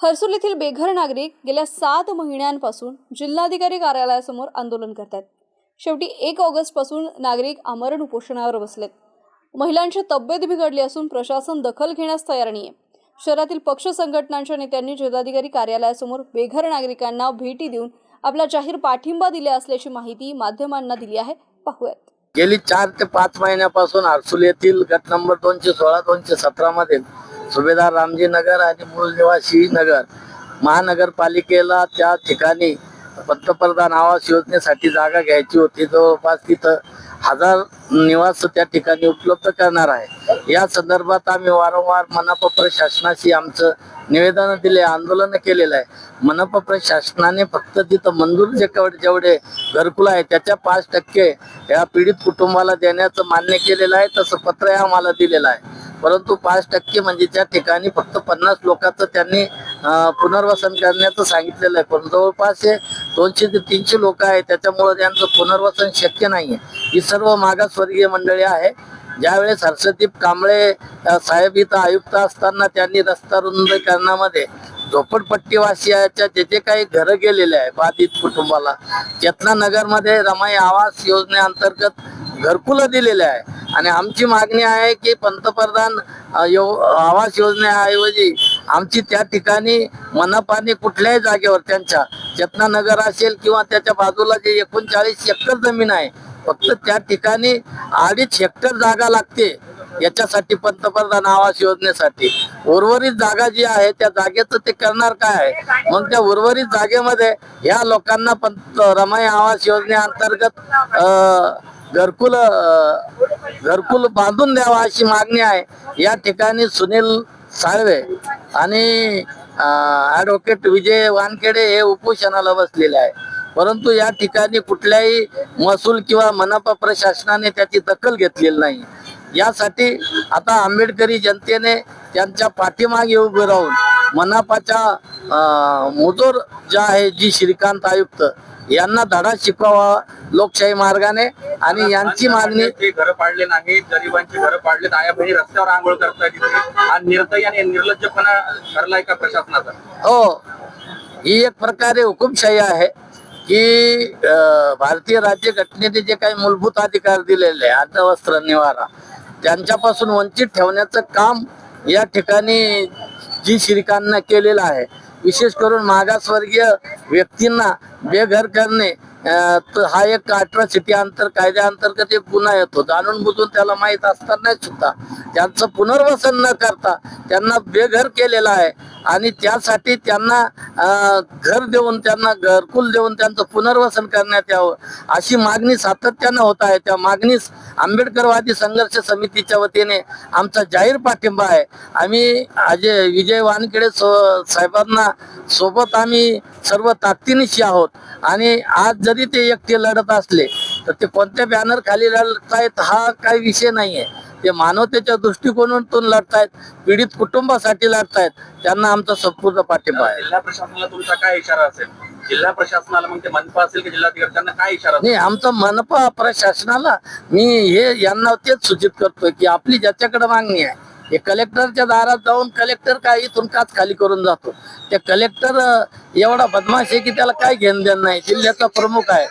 हर्सुल येथील बेघर नागरिक गेल्या सात महिन्यांपासून जिल्हाधिकारी कार्यालयासमोर आंदोलन करतात शेवटी एक ऑगस्टपासून नागरिक आमरण उपोषणावर बसलेत. महिलांची तब्येत बिघडली असून प्रशासन दखल घेण्यास तयार नाहीये. शहरातील पक्ष संघटनांच्या नेत्यांनी जिल्हाधिकारी कार्यालयासमोर बेघर नागरिकांना भेटी देऊन आपला जाहीर पाठिंबा दिला असल्याची माहिती माध्यमांना दिली आहे. पाहूयात. गेली चार ते पाच महिन्यापासून आरसूल येथील गट नंबर दोनशे सोळा दोनशे सतरा मध्ये सुभेदार रामजी नगर आणि मूळ निवासी नगर. महानगरपालिकेला त्या ठिकाणी पंतप्रधान आवास योजनेसाठी जागा घ्यायची होती. जवळपास तिथं हजार निवास त्या ठिकाणी उपलब्ध करणार आहे. या संदर्भात आम्ही वारंवार मनपा प्रशासनाशी आमचं निवेदन दिले आंदोलन केलेलं आहे. मनपा प्रशासनाने फक्त तिथं मंजूर जे जेवढे घरकुल आहे त्याच्या पाच टक्के या पीडित कुटुंबाला देण्याचं मान्य केलेलं आहे. तसं पत्र आम्हाला दिलेलं आहे. परंतु पाच टक्के म्हणजे त्या ठिकाणी फक्त पन्नास लोकांचं त्यांनी पुनर्वसन करण्याचं सांगितलेलं आहे. पण जवळपास हे दोनशे ते तीनशे लोक आहेत त्याच्यामुळं त्यांचं पुनर्वसन शक्य नाहीये. ही सर्व मागासवर्गीय मंडळी आहे ज्यावेळेस हर्षदीप कांबळे साहेब इथं आयुक्त असताना त्यांनी रस्ता रुंदीकरणामध्ये झोपडपट्टीवासियाच्या जे जे काही घरं गेलेले आहे बाधित कुटुंबाला चेतना नगरमध्ये रमाई आवास योजनेअंतर्गत घरकुल दिलेले आहे. आणि आमची मागणी आहे की पंतप्रधान यो आवास योजनेऐवजी आमची त्या ठिकाणी मनपाने कुठल्याही जागेवर त्यांच्या जतनानगर असेल किंवा त्याच्या बाजूला जे एकोणचाळीस हेक्टर जमीन आहे फक्त त्या ठिकाणी अडीच हेक्टर जागा लागते. याच्यासाठी पंतप्रधान आवास योजनेसाठी. उर्वरित जागा जी आहे त्या जागेचं ते करणार काय आहे? मग त्या उर्वरित जागेमध्ये या लोकांना पंत रमाई आवास योजनेअंतर्गत घरकुल घरकुल बांधून द्यावा अशी मागणी आहे. या ठिकाणी सुनील साळवे आणि ॲडव्होकेट विजय वानखेडे हे उपोषणाला बसलेले आहे. परंतु या ठिकाणी कुठल्याही महसूल किंवा मनपा प्रशासनाने त्याची दखल घेतलेली नाही. यासाठी आता आंबेडकरी जनतेने त्यांच्या पाठीमागे उभे राहून मनपाच्या अं, मुजोर ज्या आहे जी श्रीकांत आयुक्त यांना धडा शिकवावा लोकशाही मार्गाने आणि यांची मागणी घर पाडले नाहीत गरिबांची घर पाडलेत आया बहिणी रस्त्यावर आंघोळ करतायत तिथे हा निर्दयी आणि निर्लज्जपणा ठरलाय का प्रशासनाचा? हो ही एक प्रकारे हुकुमशाही आहे की भारतीय राज्यघटनेने जे काही मूलभूत अधिकार दिलेले आहे अन्न वस्त्र निवारा त्यांच्यापासून वंचित ठेवण्याचं काम या ठिकाणी जी श्रीकांना केलेलं आहे. विशेष करून मागासवर्गीय व्यक्तींना बेघर करणे हा एक अट्रॉसिटी अंतर कायद्याअंतर्गत एक गुन्हा येतो. जाणून बुजून त्याला माहीत असताना सुद्धा त्यांचं पुनर्वसन न करता त्यांना बेघर केलेलं आहे. आणि त्यासाठी त्यांना घर देऊन त्यांना घरकुल देऊन त्यांचं पुनर्वसन करण्यात यावं अशी मागणी सातत्यानं होत आहे. त्या मागणीस आंबेडकरवादी संघर्ष समितीच्या वतीने आमचा जाहीर पाठिंबा आहे. आम्ही अजय विजय वानखेडे सो साहेबांना सोबत आम्ही सर्व ताकदीनिशी आहोत. आणि आज जरी ते एकटे लढत असले तर ते कोणत्या बॅनर खाली लढतायत हा काही विषय नाही आहे ते मानवतेच्या दृष्टिकोनातून लढतायत पीडित कुटुंबासाठी लढतायत त्यांना आमचा संपूर्ण पाठिंबा आहे. जिल्हा प्रशासनाला तुमचा काय इशारा असेल? जिल्हा प्रशासनाला मग ते मनपा असेल की जिल्हाधिकारी त्यांना काय इशारा नाही आमचं मनपा प्रशासनाला मी हे यांना तेच सूचित करतोय की आपली ज्याच्याकडे मागणी आहे हे कलेक्टरच्या दारात जाऊन कलेक्टर काय इथून काच खाली करून जातो. त्या कलेक्टर एवढा बदमाश आहे की त्याला काय घेणं देणं नाही. जिल्ह्याचा प्रमुख आहे.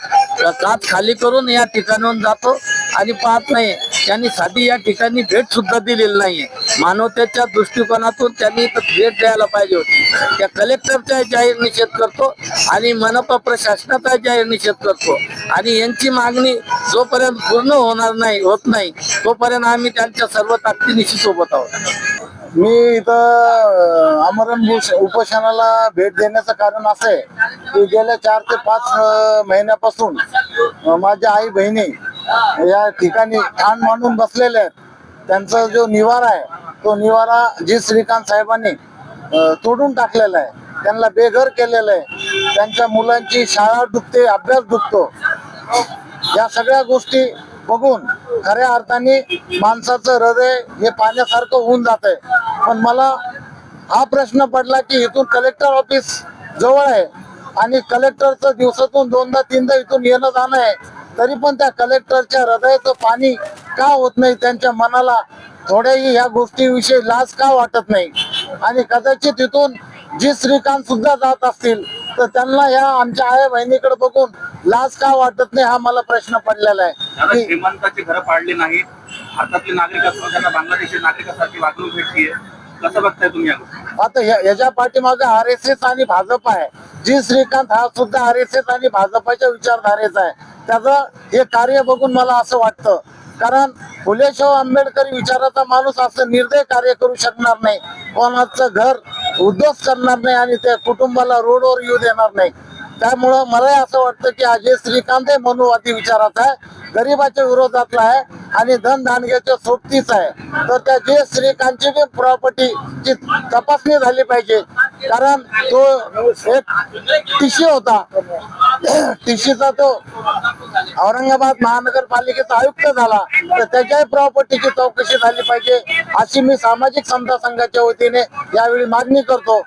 काच खाली करून या ठिकाणाहून जातो आणि पाहत नाही. त्यांनी साधी या ठिकाणी भेट सुद्धा दिलेली नाहीये. मानवतेच्या दृष्टिकोनातून त्यांनी इथं भेट द्यायला पाहिजे होती. त्या कलेक्टरचा जाहीर निषेध करतो आणि मनपा प्रशासनाचा जाहीर निषेध करतो. आणि यांची मागणी जोपर्यंत पूर्ण होणार नाही होत नाही तोपर्यंत आम्ही त्यांच्या सर्व ताकदीनिशी सोबत आहोत. मी इथं आमरण उपोषणाला भेट देण्याचं कारण असं आहे की गेल्या चार ते पाच महिन्यापासून माझ्या आई बहिणी या ठिकाणी ठाण मांडून बसलेले आहेत. त्यांचा जो निवारा आहे तो निवारा जी श्रीकांत साहेबांनी तोडून टाकलेला आहे. त्यांना बेघर केलेलं आहे. त्यांच्या मुलांची शाळा डुबते अभ्यास डुबतो या सगळ्या गोष्टी बघून खऱ्या अर्थाने माणसाचं हृदय हे पाण्यासारखं होऊन जात आहे पण मला हा प्रश्न पडला की इथून कलेक्टर ऑफिस जवळ आहे आणि कलेक्टरचं दिवसातून दोनदा तीनदा इथून येणं जाणं आहे. तरी पण त्या कलेक्टरच्या हृदयाचं पाणी का होत नाही त्यांच्या मनाला? थोड्याही ह्या गोष्टीविषयी लाज का वाटत नाही? आणि कदाचित इथून जी श्रीकांत सुद्धा जात असतील तर त्यांना या आमच्या आई बहिणीकडे बघून लाज का वाटत नाही हा मला प्रश्न पडलेला आहे. श्रीमंताची घरं पाडली नाहीत. भारतातले नागरिक असून त्यांना बांगलादेशी नागरिकासारखी वागणूक भेटतीये कसं बघताय तुम्ही आता याच्या पाठीमागे आर एस एस आणि भाजप आहे. जी श्रीकांत हा सुद्धा आर एस एस आणि भाजपाच्या विचारधारेचा आहे. त्याचं हे कार्य बघून मला असं वाटतं. कारण फुलेशाह आंबेडकरी विचाराचा माणूस असं निर्दय कार्य करू शकणार नाही. कोणाचं घर उद्ध्वस्त करणार नाही आणि त्या कुटुंबाला रोडवर येऊ देणार नाही. त्यामुळं मलाही असं वाटतं की अजय श्रीकांत हे मनुवादी विचाराचा आहे. गरिबाच्या विरोधातला आहे आणि धन दानग्याच्या सोबतीच आहे. तर त्या जे श्रीकांतची बी प्रॉपर्टीची तपासणी झाली पाहिजे. कारण तो एक टिशी होता. टिशीचा तो औरंगाबाद महानगरपालिकेचा आयुक्त झाला. तर त्याच्याही प्रॉपर्टीची चौकशी झाली पाहिजे अशी मी सामाजिक समता संघाच्या वतीने यावेळी मागणी करतो.